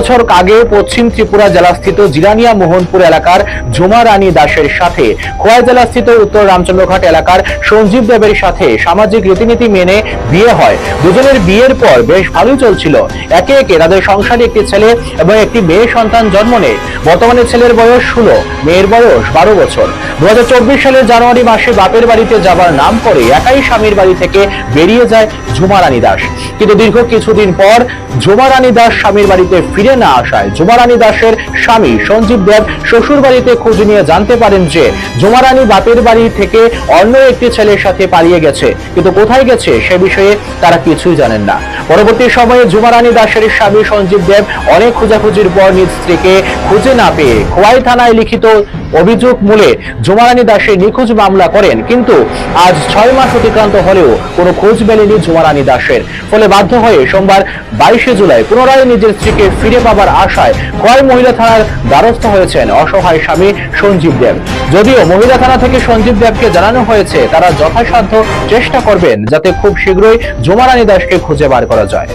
বছর আগে পশ্চিম ত্রিপুরা জেলাস্থিত জিরানিয়া মোহনপুর এলাকার ঝুমা রানী দাসের সাথে, খোয়াই জেলাস্থিত উত্তর রামচন্দ্রঘাট এলাকার সঞ্জীব দেবের সাথে সামাজিক রীতিনীতি মেনে বিয়ে হয়। দুজনের বিয়ের পর বেশ ভালোই চলছিল। একে একে তাদের সংসারে একটি ছেলে এবং একটি মেয়ে সন্তান জন্ম নেয়। বর্তমানে ছেলের বয়স ষোলো, মেয়ের বয়স বারো বছর। দু হাজার চব্বিশ সালের জানুয়ারি মাসে বাপের বাড়িতে যাবার নাম করে একাই স্বামীর বাড়ি থেকে বেরিয়ে যায় ঝুমা রানী দাস। কিন্তু দীর্ঘ কিছুদিন পর ঝুমা রানী দাস স্বামীর বাড়িতে ফিরে না আসায় ঝুমা রানী দাসের স্বামী সঞ্জীব দেব শ্বশুর বাড়িতে খোঁজ নিয়ে জানতে পারেন যে ঝুমা রানী বাপের বাড়ি থেকে অন্য একটি ছেলের সাথে পালিয়ে গেছে। কিন্তু কোথায় গেছে সে বিষয়ে তারা কিছুই জানেন না। পরবর্তী সময়ে ঝুমা রানী দাসের স্বামী সঞ্জীব দেব অনেক খোঁজাখুঁজির পর নিজ স্ত্রীকে খুঁজে না পেয়ে খোয়াই থানায় লিখিত অভিযোগ মূলে ঝুমারানী দাসের নিখোঁজ মামলা করেন। কিন্তু আজ ছয় মাস অতিক্রান্ত হলেও কোনো খোঁজ মেলেনি ঝুমারানী দাসের। ফলে বাধ্য হয়ে সোমবার বাইশে জুলাই পুনরায় নিজের স্ত্রীকে ফিরে পাবার আশায় কয় মহিলা থানার দ্বারস্থ হয়েছেন অসহায় স্বামী সঞ্জীব দেব। যদিও মহিলা থানা থেকে সঞ্জীব দেবকে জানানো হয়েছে, তারা যথাসাধ্য চেষ্টা করবেন যাতে খুব শীঘ্রই ঝুমারানী দাসকে খুঁজে বার করা যায়।